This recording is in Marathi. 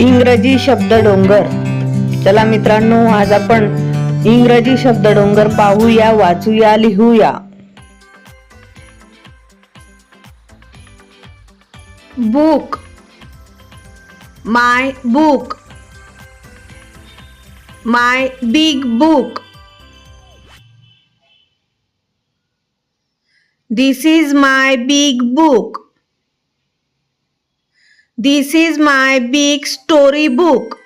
इंग्रजी शब्द डोंगर. चला मित्रांनो आज आपण इंग्रजी शब्द डोंगर पाहूया वाचूया लिहूया. Book. My book. My big book. This is my big book This is my big story book.